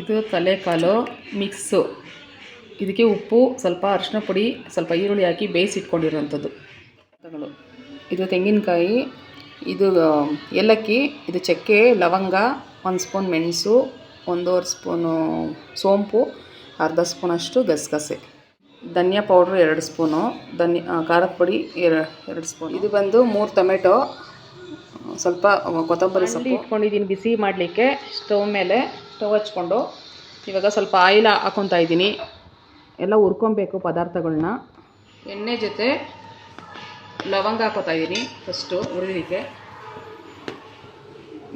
ಇದು ತಲೆಕಾಲು ಮಿಕ್ಸು. ಇದಕ್ಕೆ ಉಪ್ಪು, ಸ್ವಲ್ಪ ಅರಿಶಿನ ಪುಡಿ, ಸ್ವಲ್ಪ ಈರುಳ್ಳಿ ಹಾಕಿ ಬೇಯಿಸಿ ಇಟ್ಕೊಂಡಿರೋಂಥದ್ದು ಪದಾರ್ಥಗಳು. ಇದು ತೆಂಗಿನಕಾಯಿ, ಇದು ಏಲಕ್ಕಿ, ಇದು ಚಕ್ಕೆ, ಲವಂಗ, ಒಂದು ಸ್ಪೂನ್ ಮೆಣಸು, ಒಂದೂವರೆ ಸ್ಪೂನು ಸೋಂಪು, ಅರ್ಧ ಸ್ಪೂನಷ್ಟು ಗಸಗಸೆ. ಧನಿಯಾ ಪೌಡ್ರು ಎರಡು ಸ್ಪೂನು ಧನ್ಯ ಖಾರದ ಪುಡಿ ಎರ, ಎರಡು ಸ್ಪೂನ್. ಇದು ಬಂದು ಮೂರು ಟೊಮೆಟೊ, ಸ್ವಲ್ಪ ಕೊತ್ತಂಬರಿ ಸೊಪ್ಪು. ಇಟ್ಕೊಂಡಿದ್ದೀನಿ, ಬಿಸಿ ಮಾಡಲಿಕ್ಕೆ, ಸ್ಟವ್ ಮೇಲೆ. ಸ್ಟವ್ ಹಚ್ಕೊಂಡು ಇವಾಗ ಸ್ವಲ್ಪ ಆಯಿಲ್ ಹಾಕೊತಾ ಇದ್ದೀನಿ. ಎಲ್ಲ ಹುರ್ಕೊಬೇಕು ಪದಾರ್ಥಗಳನ್ನ ಎಣ್ಣೆ ಜೊತೆ ಲವಂಗ ಹಾಕೋತಾ ಇದ್ದೀನಿ ಫಸ್ಟು ಹುರಿಲಿಕ್ಕೆ.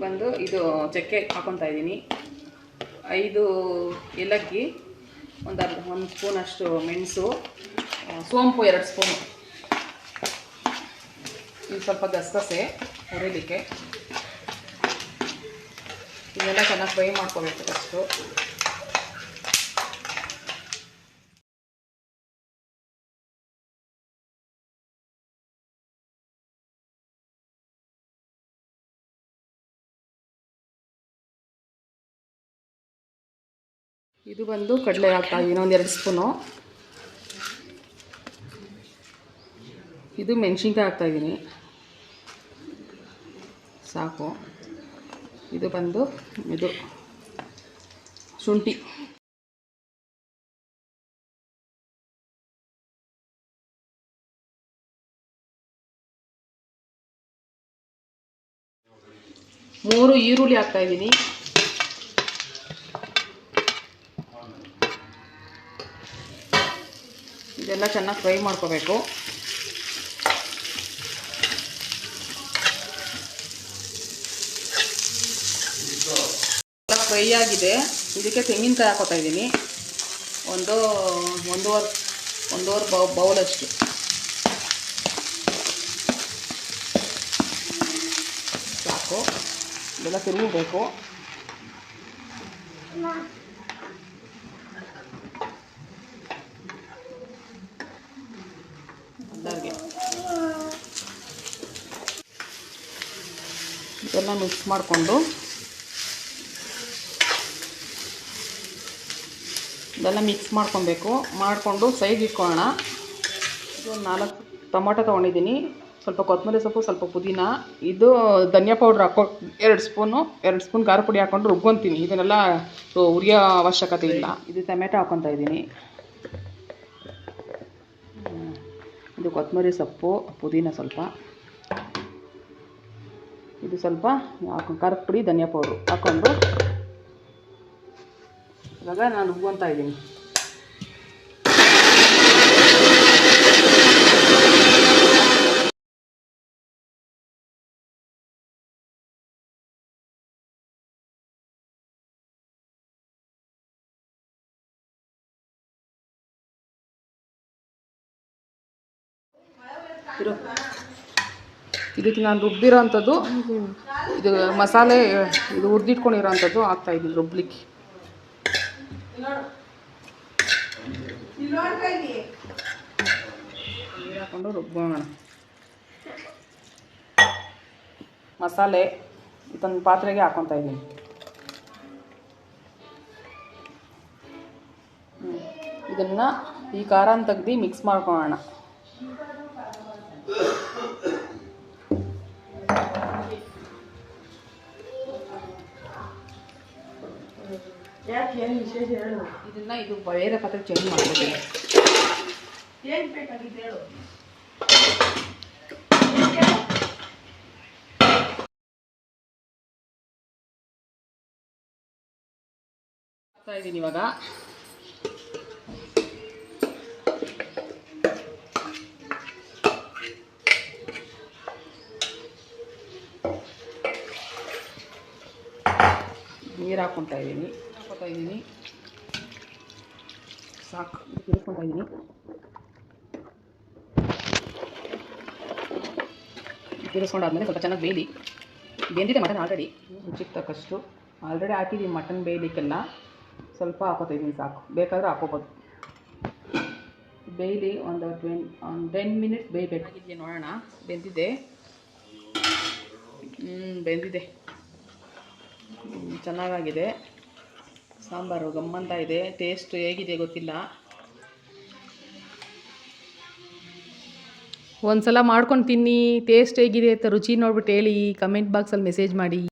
ಬಂದು ಇದು ಚಕ್ಕೆ ಹಾಕೊತಾ ಇದ್ದೀನಿ. ಐದು ಏಲಕ್ಕಿ, ಒಂದು ಅರ್ಧ, ಒಂದು ಸ್ಪೂನಷ್ಟು ಮೆಣಸು ಸೋಂಪು ಎರಡು ಸ್ಪೂನು. ಇದು ಸ್ವಲ್ಪ ಗಸಗಸೆ ಹುರಿಲಿಕ್ಕೆ. ಇದೆಲ್ಲ ಚೆನ್ನಾಗಿ ಫ್ರೈ ಮಾಡ್ಕೋಬೇಕು ಫಸ್ಟು ಇದು ಬಂದು ಕಡಲೆ ಹಾಕ್ತಾ ಇನ್ನೊಂದು ಎರಡು ಸ್ಪೂನು. ಇದು ಮೆಣಸಿನ್ಕಾಯಿ ಹಾಕ್ತಾ ಇದೀನಿ. ಸಾಕು. ಇದು ಬಂದು ಇದು ಶುಂಠಿ. ಮೂರು ಈರುಳ್ಳಿ ಹಾಕ್ತಾ ಇದ್ದೀನಿ. ಇದೆಲ್ಲ ಚೆನ್ನಾಗಿ ಫ್ರೈ ಮಾಡ್ಕೋಬೇಕು. ಫ್ರೈ ಆಗಿದೆ. ಇದಕ್ಕೆ ತೆಂಗಿನಕಾಯಿ ಹಾಕೋತಾ ಇದ್ದೀನಿ. ಒಂದು ಒಂದೂವರೆ ಒಂದೂವರೆ ಬೌ ಬೌಲಷ್ಟು ಸಾಕು. ಇದೆಲ್ಲ ತಿರುಗಬೇಕು ಬೇಕು ಇದೆಲ್ಲ ಮಿಕ್ಸ್ ಮಾಡಿಕೊಂಡು ಇದೆಲ್ಲ ಮಿಕ್ಸ್ ಮಾಡ್ಕೊಬೇಕು. ಮಾಡಿಕೊಂಡು ಸೈಡ್ ಇಟ್ಕೊಳ್ಳೋಣ. ಇದು ನಾಲ್ಕು ಟೊಮೊಟೊ ತೊಗೊಂಡಿದ್ದೀನಿ. ಸ್ವಲ್ಪ ಕೊತ್ತಂಬರಿ ಸೊಪ್ಪು, ಸ್ವಲ್ಪ ಪುದೀನ. ಇದು ಧನಿಯಾ ಪೌಡ್ರ್ ಹಾಕೋ, ಎರಡು ಸ್ಪೂನು ಎರಡು ಸ್ಪೂನ್ ಖಾರ ಪುಡಿ ಹಾಕ್ಕೊಂಡು ರುಬ್ಕೊತೀನಿ. ಇದನ್ನೆಲ್ಲ ಉರಿಯೋ ಅವಶ್ಯಕತೆ ಇಲ್ಲ. ಇದು ಟೊಮೆಟೊ ಹಾಕ್ಕೊತಾ ಇದ್ದೀನಿ. ಇದು ಕೊತ್ತಂಬರಿ ಸೊಪ್ಪು, ಪುದೀನ ಸ್ವಲ್ಪ. ಇದು ಸ್ವಲ್ಪ ಖಾರ ಖಾರದ ಪುಡಿ, ಧನಿಯಾ ಪೌಡ್ರು ಹಾಕ್ಕೊಂಡು ಇವಾಗ ನಾನು ರುಬ್ಕೊತಾ ಇದ್ದೀನಿ. ಇರು. ಇದಕ್ಕೆ ನಾನು ರುಬ್ಬಿರೋ ಅಂಥದ್ದು ಇದು ಮಸಾಲೆ, ಇದು ಹುರಿದಿಟ್ಕೊಂಡಿರೋ ಅಂಥದ್ದು ಹಾಕ್ತಾ ಇದ್ದೀನಿ ರುಬ್ಲಿಕ್ಕೆ. ನೀರು ಹಾಕ್ಕೊಂಡು ರುಬ್ಬೋಣ ಮಸಾಲೆ ಇದೊಂದು ಪಾತ್ರೆಗೆ ಹಾಕೊತಾ ಇದ್ದೀನಿ. ಇದನ್ನು ಇದನ್ನ ಈ ಖಾರನ ತೆಗ್ದು ಮಿಕ್ಸ್ ಮಾಡ್ಕೊಳ್ಳೋಣ. ಯಾಕೆ ಏನು ವಿಶೇಷ ಹೇಳು? ಇದನ್ನ ಇದು ಬೇರೆ ಪಾತ್ರೆ ಚೇಂಜ್ ಮಾಡ್ಬೇಕು ಏನು ಬೇಕಾಗಿತ್ತು ಹೇಳು? ಇದ್ದೀನಿ ಇವಾಗ. ನೀರು ಹಾಕ್ಕೊತಾ ಇದ್ದೀನಿ. ಇದ್ದೀನಿ. ಸಾಕು ತಿರ್ಸ್ಕೊತಾ ಇದ್ದೀನಿ. ತಿರ್ಸ್ಕೊಂಡಾದ್ಮೇಲೆ ಸ್ವಲ್ಪ ಚೆನ್ನಾಗಿ ಬೇಯಲಿ. ಬೆಂದಿದೆ ಮಟನ್ ಆಲ್ರೆಡಿ ರುಚಿಗೆ ತಕ್ಕಷ್ಟು. ಆಲ್ರೆಡಿ ಹಾಕಿದ್ದೀವಿ ಮಟನ್ ಬೇಯಲಿಕ್ಕೆಲ್ಲ. ಸ್ವಲ್ಪ ಹಾಕೋತಾ ಇದ್ದೀನಿ ಸಾಕು. ಬೇಕಾದರೆ ಹಾಕೋಬೋದು. ಬೇಯಲಿ ಒಂದು ಟ್ವೆನ್, ಒಂದು ಟೆನ್ ಮಿನಿಟ್ಸ್ ಬೇಯಬೇಕಾಗಿದೆಯಾ ನೋಡೋಣ. ಬೆಂದಿದೆ ಹ್ಞೂ ಬೆಂದಿದೆ ಚೆನ್ನಾಗಾಗಿದೆ. ಸಾಂಬಾರು, ಗಮ್ಮಂತ ಇದೆ. ಟೇಸ್ಟ್ ಹೇಗಿದೆ ಗೊತ್ತಿಲ್ಲ. ಒಂದ್ಸಲ ಮಾಡ್ಕೊಂಡು ತಿನ್ನಿ. ಟೇಸ್ಟ್ ಹೇಗಿದೆ ಅಂತ ರುಚಿ ನೋಡ್ಬಿಟ್ಟು ಹೇಳಿ. ಕಮೆಂಟ್ ಬಾಕ್ಸಲ್ಲಿ ಮೆಸೇಜ್ ಮಾಡಿ.